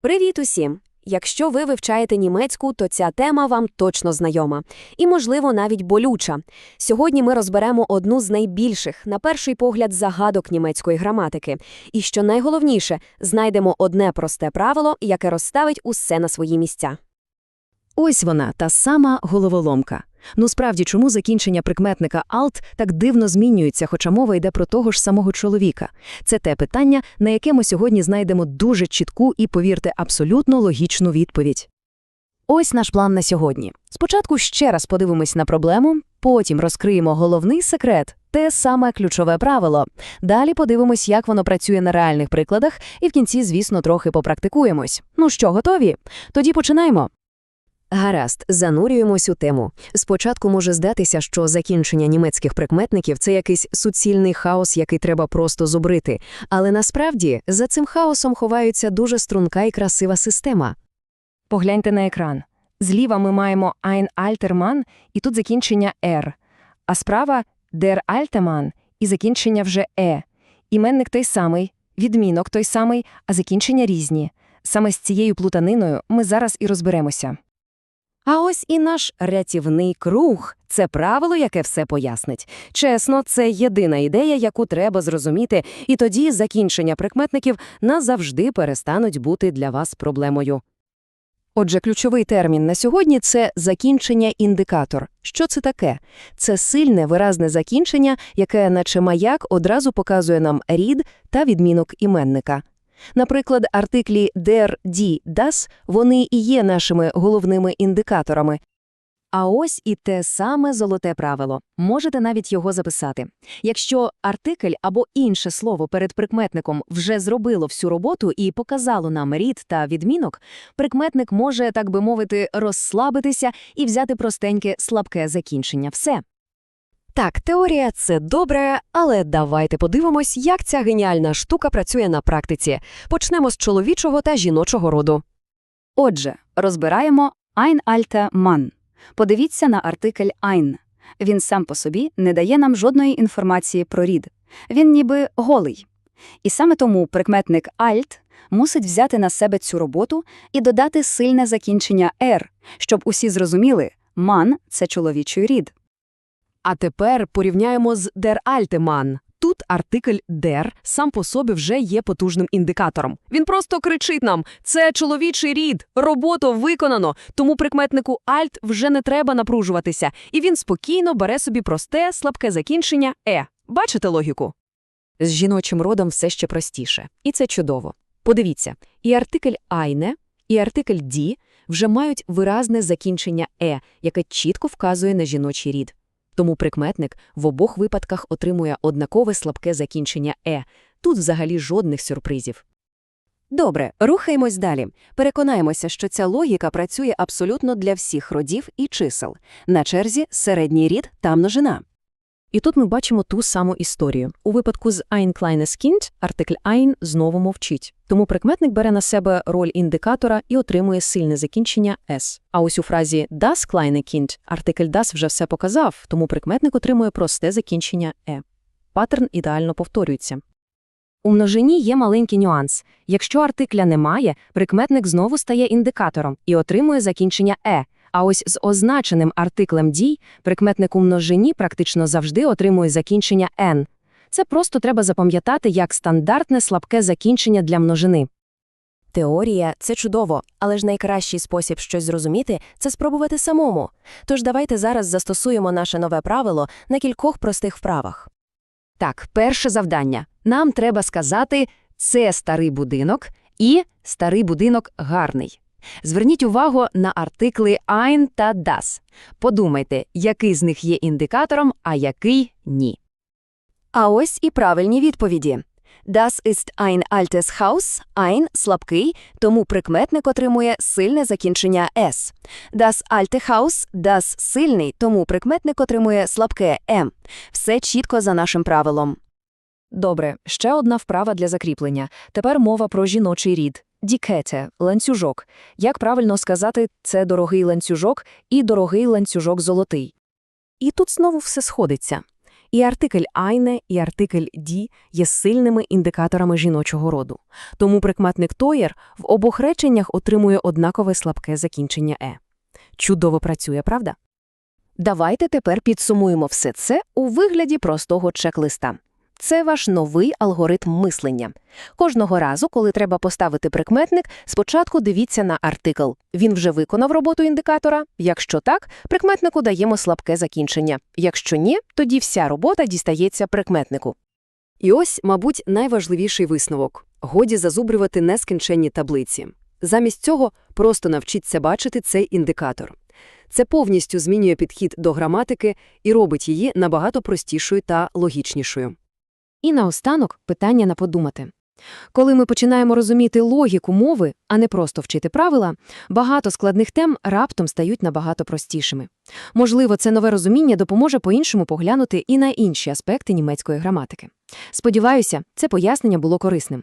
Привіт усім! Якщо ви вивчаєте німецьку, то ця тема вам точно знайома. І, можливо, навіть болюча. Сьогодні ми розберемо одну з найбільших, на перший погляд, загадок німецької граматики. І, що найголовніше, знайдемо одне просте правило, яке розставить усе на свої місця. Ось вона, та сама головоломка. Ну справді, чому закінчення прикметника «alt» так дивно змінюється, хоча мова йде про того ж самого чоловіка? Це те питання, на яке ми сьогодні знайдемо дуже чітку і, повірте, абсолютно логічну відповідь. Ось наш план на сьогодні. Спочатку ще раз подивимось на проблему, потім розкриємо головний секрет – те саме ключове правило. Далі подивимось, як воно працює на реальних прикладах, і в кінці, звісно, трохи попрактикуємось. Ну що, готові? Тоді починаємо. Гаразд, занурюємось у тему. Спочатку може здатися, що закінчення німецьких прикметників це якийсь суцільний хаос, який треба просто зубрити. Але насправді за цим хаосом ховаються дуже струнка і красива система. Погляньте на екран. Зліва ми маємо ein alter Mann, і тут закінчення «er», а справа der Altemann і закінчення вже «е». Іменник той самий, відмінок той самий, а закінчення різні. Саме з цією плутаниною ми зараз і розберемося. А ось і наш рятівний круг – це правило, яке все пояснить. Чесно, це єдина ідея, яку треба зрозуміти, і тоді закінчення прикметників назавжди перестануть бути для вас проблемою. Отже, ключовий термін на сьогодні – це закінчення-індикатор. Що це таке? Це сильне, виразне закінчення, яке, наче маяк, одразу показує нам рід та відмінок іменника. Наприклад, артиклі der, die, das – вони і є нашими головними індикаторами. А ось і те саме золоте правило. Можете навіть його записати. Якщо артикль або інше слово перед прикметником вже зробило всю роботу і показало нам рід та відмінок, прикметник може, так би мовити, розслабитися і взяти простеньке слабке закінчення. Все. Так, теорія – це добре, але давайте подивимось, як ця геніальна штука працює на практиці. Почнемо з чоловічого та жіночого роду. Отже, розбираємо ein alter Mann. Подивіться на артикль ein. Він сам по собі не дає нам жодної інформації про рід. Він ніби голий. І саме тому прикметник alt мусить взяти на себе цю роботу і додати сильне закінчення «er», щоб усі зрозуміли – «man» – це чоловічий рід. А тепер порівняємо з der alte Тут артикль der сам по собі вже є потужним індикатором. Він просто кричить нам «це чоловічий рід, роботу виконано», тому прикметнику alt вже не треба напружуватися, і він спокійно бере собі просте, слабке закінчення «е». Бачите логіку? З жіночим родом все ще простіше. І це чудово. Подивіться, і артикль «eine», і артикль «die» вже мають виразне закінчення «е», яке чітко вказує на жіночий рід. Тому прикметник в обох випадках отримує однакове слабке закінчення «е». Тут взагалі жодних сюрпризів. Добре, рухаємось далі. Переконаємося, що ця логіка працює абсолютно для всіх родів і чисел. На черзі середній рід та множина. І тут ми бачимо ту саму історію. У випадку з ein kleines Kind артикль ein знову мовчить. Тому прикметник бере на себе роль індикатора і отримує сильне закінчення «s». А ось у фразі das kleine Kind артикль das вже все показав, тому прикметник отримує просте закінчення «е». Паттерн ідеально повторюється. У множині є маленький нюанс. Якщо артикля немає, прикметник знову стає індикатором і отримує закінчення «е». А ось з означеним артиклем дій прикметник множині практично завжди отримує закінчення «n». Це просто треба запам'ятати як стандартне слабке закінчення для множини. Теорія – це чудово, але ж найкращий спосіб щось зрозуміти – це спробувати самому. Тож давайте зараз застосуємо наше нове правило на кількох простих вправах. Так, перше завдання. Нам треба сказати «це старий будинок» і «старий будинок гарний». Зверніть увагу на артикли ein та das. Подумайте, який з них є індикатором, а який – ні. А ось і правильні відповіді. Das ist ein altes Haus, ein – слабкий, тому прикметник отримує сильне закінчення «s». Das alte Haus, das – сильний, тому прикметник отримує слабке «m». Все чітко за нашим правилом. Добре, ще одна вправа для закріплення. Тепер мова про жіночий рід. Дікете – ланцюжок. Як правильно сказати, це дорогий ланцюжок і дорогий ланцюжок золотий. І тут знову все сходиться. І артикль «eine», і артикль «die» є сильними індикаторами жіночого роду. Тому прикметник «тeuer» в обох реченнях отримує однакове слабке закінчення «е». Чудово працює, правда? Давайте тепер підсумуємо все це у вигляді простого чек-листа. Це ваш новий алгоритм мислення. Кожного разу, коли треба поставити прикметник, спочатку дивіться на артикл. Він вже виконав роботу індикатора? Якщо так, прикметнику даємо слабке закінчення. Якщо ні, тоді вся робота дістається прикметнику. І ось, мабуть, найважливіший висновок. Годі зазубрювати нескінченні таблиці. Замість цього просто навчіться бачити цей індикатор. Це повністю змінює підхід до граматики і робить її набагато простішою та логічнішою. І наостанок питання на подумати. Коли ми починаємо розуміти логіку мови, а не просто вчити правила, багато складних тем раптом стають набагато простішими. Можливо, це нове розуміння допоможе по-іншому поглянути і на інші аспекти німецької граматики. Сподіваюся, це пояснення було корисним.